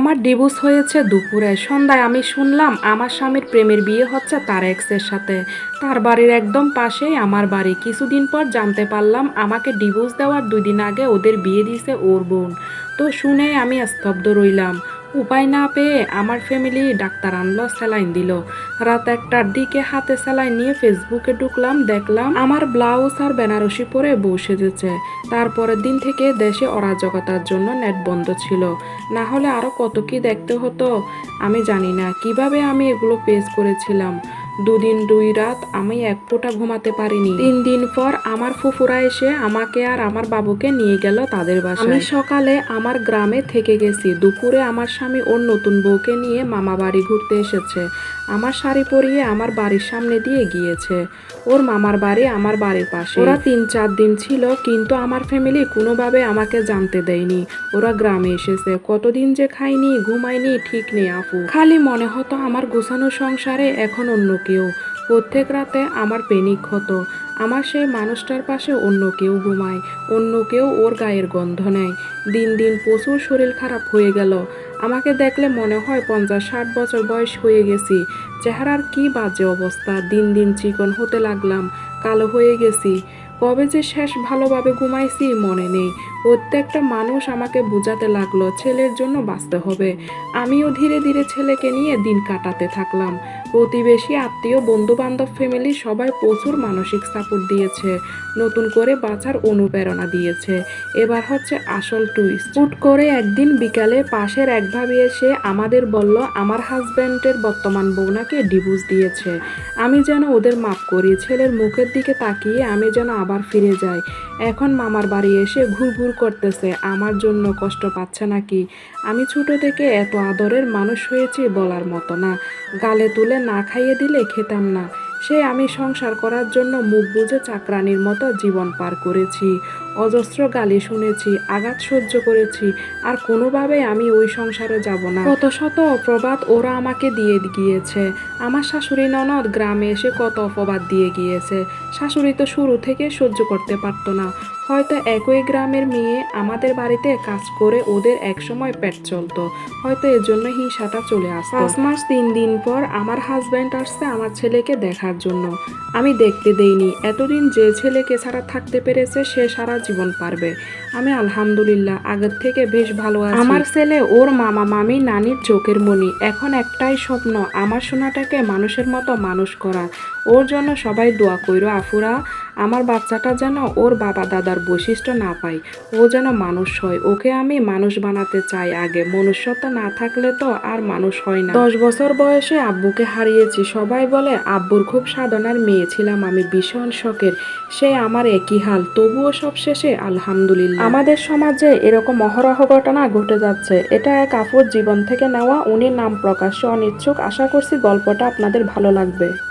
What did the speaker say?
আমার ডিভোর্স হয়েছে দুপুরে। সন্ধ্যায় আমি শুনলাম, আমার স্বামীর প্রেমের বিয়ে হচ্ছে তার এক্সের সাথে। তার বাড়ির একদম পাশেই আমার বাড়ি। কিছুদিন পর জানতে পারলাম, আমাকে ডিভোর্স দেওয়ার দুই দিন আগে ওদের বিয়ে দিয়েছে ওর বোন। তো শুনে আমি স্তব্ধ রইলাম। উপায় না পেয়ে আমার ফ্যামিলি ডাক্তার আনলো, স্যালাইন দিল। রাত একটার দিকে হাতে স্যালাইন নিয়ে ফেসবুকে ঢুকলাম, দেখলাম আমার ব্লাউজ আর বেনারসি পরে বসে সেজেছে। তারপরের দিন থেকে দেশে অরাজকতার জন্য নেট বন্ধ ছিল। না হলে আরও কত কি দেখতে হতো, আমি জানি না। কীভাবে আমি এগুলো পেস করেছিলাম? দুদিন দুই রাত আমি এক ফোঁটা ঘুমাতে পারিনি। তিন দিন পর আমার ফুফুরা এসে আমাকে আর আমার বাবুকে নিয়ে গেল তাদের বাসায়। আমি সকালে আমার গ্রামে থেকে গেছি। দুপুরে আমার স্বামী ওর নতুন বউকে নিয়ে মামা বাড়ি ঘুরতে এসেছে। আমার শাড়ি পরিয়ে আমার বাড়ির সামনে দিয়ে গিয়েছে। ওর মামার বাড়ি আমার বাড়ির পাশে। ওরা তিন চার দিন ছিল, কিন্তু আমার ফ্যামিলি কোনোভাবে আমাকে জানতে দেয়নি। ওরা গ্রামে এসেছে। কতদিন যে খাইনি ঘুমাইনি ঠিক নেই, আপু। খালি মনে হতো আমার গোছানো সংসারে এখন অন্য কেউ। প্রত্যেক রাতে আমার পেনিক হতো। আমার সেই মানুষটার পাশে অন্য কেউ ঘুমায়, অন্য কেউ ওর গায়ের গন্ধ নেয়। দিন দিন প্রচুর শরীর খারাপ হয়ে গেল। আমাকে দেখলে মনে হয় পঞ্চাশ ষাট বছর বয়স হয়ে গেছি। চেহারার কি বাজে অবস্থা? দিন দিন চিকন হতে লাগলাম, কালো হয়ে গেছি। কবে যে শেষ ভালোভাবে ঘুমাইছি মনে নেই। প্রত্যেকটা মানুষ আমাকে বোঝাতে লাগল, ছেলের জন্য বাঁচতে হবে। আমিও ধীরে ধীরে ছেলেকে নিয়ে দিন কাটাতে থাকলাম। প্রতিবেশী, আত্মীয় বন্ধু বান্ধব ফ্যামিলি সবাই প্রচুর মানসিক সাপোর্ট দিয়েছে, নতুন করে বাঁচার অনুপ্রেরণা দিয়েছে। এবার হচ্ছে আসল টুইস্ট হুট করে একদিন বিকালে পাশের এক ভাবি এসে আমাদের বলল, আমার হাজব্যান্ডের বর্তমান বউনাকে ডিভোর্স দিয়েছে। আমি যেন ওদের মাফ করি, ছেলের মুখের দিকে তাকিয়ে আমি যেন আবার ফিরে যাই। এখন মামার বাড়ি এসে ঘুর ঘুর করতেছে, আমার জন্য কষ্ট পাচ্ছে নাকি? আমি ছোট থেকে এত আদরের মানুষ হয়েছি বলার মতো না। গালে তুলে না খাইয়ে দিলে খেতাম না। সে আমি সংসার করার জন্য মুখ বুঝে চাকরানির মতো জীবন পার করেছি। অজস্র গালি শুনেছি, আঘাত সহ্য করেছি, আর কোনোভাবে আমি ওই সংসারে যাব না। কত শত অপবাদ ওরা আমাকে দিয়ে গিয়েছে। আমার শাশুড়ি ননদ গ্রামে এসে কত অপবাদ দিয়ে গিয়েছে। শাশুড়ি তো শুরু থেকে সহ্য করতে পারতো না। হয়তো একই গ্রামের মেয়ে আমাদের বাড়িতে কাজ করে ওদের একসময় পেট চলতো। হয়তো এর জন্য হিংসাটা চলে আসতো। পাঁচ মাস তিন দিন পর আমার হাজব্যান্ড আসছে আমার ছেলেকে দেখার জন্য। আমি দেখতে দেইনি। এতদিন যে ছেলেকে ছাড়া থাকতে পেরেছে, সে সারা জীবন পারবে। আমি আলহামদুলিল্লাহ, আগের থেকে বেশ ভালো আছি। আমার ছেলে, ওর মামা, মামি, নানির চোখের মনি এখন একটাই স্বপ্ন, আমার সোনাটাকে মানুষের মতো মানুষ করা। ওর জন্য সবাই দোয়া কইরো, আফুরা। আমার বাচ্চাটা যেন ওর বাবা দাদার বৈশিষ্ট্য না পায়। ও যেন মানুষ হয়। ওকে আমি মানুষ বানাতে চাই আগে। মনুষ্যত্ব না থাকলে তো আর মানুষ হয় না। দশ বছর বয়সে আব্বুকে হারিয়েছি। সবাই বলে, আব্বুর খুব সাধনার মেয়ে ছিলাম আমি, ভীষণ শখের সে আমার একই হাল, তবুও সব শেষে আলহামদুলিল্লাহ। আমাদের সমাজে এরকম অহরহ ঘটনা ঘটে যাচ্ছে। এটা এক আপুর জীবন থেকে নেওয়া উনি নাম প্রকাশ্যে অনিচ্ছুক আশা করছি গল্পটা আপনাদের ভালো লাগবে।